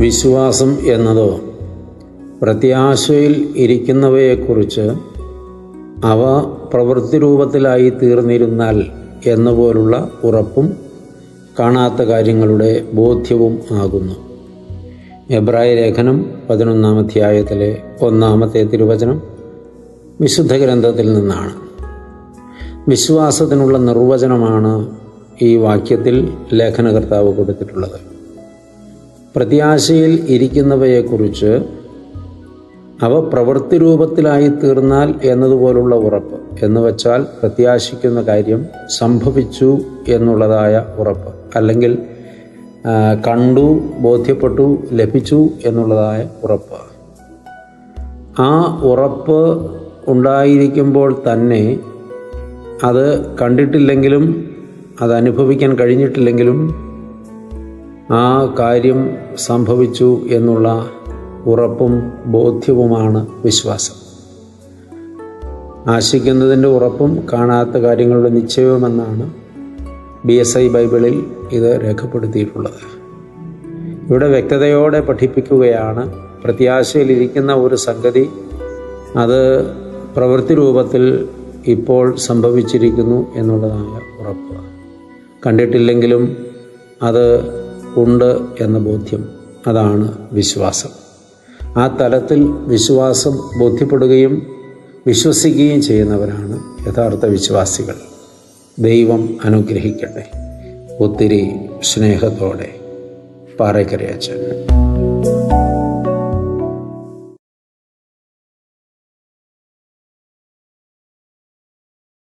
വിശ്വാസം എന്നത് പ്രത്യാശയിൽ ഇരിക്കുന്നവയെക്കുറിച്ച് അവ പ്രവൃത്തി രൂപത്തിലായി തീർന്നിരുന്നാൽ എന്നുപോലുള്ള ഉറപ്പും കാണാത്ത കാര്യങ്ങളുടെ ബോധ്യവും ആകുന്നു. എബ്രായ ലേഖനം പതിനൊന്നാം അധ്യായത്തിലെ ഒന്നാമത്തെ തിരുവചനം വിശുദ്ധ ഗ്രന്ഥത്തിൽ നിന്നാണ്. വിശ്വാസത്തിനുള്ള നിർവചനമാണ് ഈ വാക്യത്തിൽ ലേഖനകർത്താവ് കൊടുത്തിട്ടുള്ളത്. പ്രത്യാശയിൽ ഇരിക്കുന്നവയെക്കുറിച്ച് അവ പ്രവൃത്തി രൂപത്തിലായി തീർന്നാൽ എന്നതുപോലുള്ള ഉറപ്പ് എന്ന് വച്ചാൽ പ്രത്യാശിക്കുന്ന കാര്യം സംഭവിച്ചു എന്നുള്ളതായ ഉറപ്പ്. അല്ലെങ്കിൽ കണ്ടു ബോധ്യപ്പെട്ടു ലഭിച്ചു എന്നുള്ളതായ ഉറപ്പ്. ആ ഉറപ്പ് ഉണ്ടായിരിക്കുമ്പോൾ തന്നെ അത് കണ്ടിട്ടില്ലെങ്കിലും അത് അനുഭവിക്കാൻ കഴിഞ്ഞിട്ടില്ലെങ്കിലും ആ കാര്യം സംഭവിച്ചു എന്നുള്ള ഉറപ്പും ബോധ്യവുമാണ് വിശ്വാസം. ആശിക്കുന്നതിന്റെ ഉറപ്പും കാണാത്ത കാര്യങ്ങളുടെ നിശ്ചയവുമെന്നാണ് ബി എസ് ഐ ബൈബിളിൽ ഇത് രേഖപ്പെടുത്തിയിട്ടുള്ളത്. ഇവിടെ വ്യക്തതയോടെ പഠിപ്പിക്കുകയാണ് പ്രത്യാശയിലിരിക്കുന്ന ഒരു സംഗതി അത് പ്രവൃത്തി രൂപത്തിൽ ഇപ്പോൾ സംഭവിച്ചിരിക്കുന്നു എന്നുള്ളതായ ഉറപ്പ്. കണ്ടിട്ടില്ലെങ്കിലും അത് ഉണ്ട് എന്ന ബോധ്യം. അതാണ് വിശ്വാസം. ആ തലത്തിൽ വിശ്വാസം ബോധ്യപ്പെടുകയും വിശ്വസിക്കുകയും ചെയ്യുന്നവരാണ് യഥാർത്ഥ വിശ്വാസികൾ. ദൈവം അനുഗ്രഹിക്കട്ടെ. ഒത്തിരി സ്നേഹത്തോടെ. പാറയ്ക്കരയച്ചൻ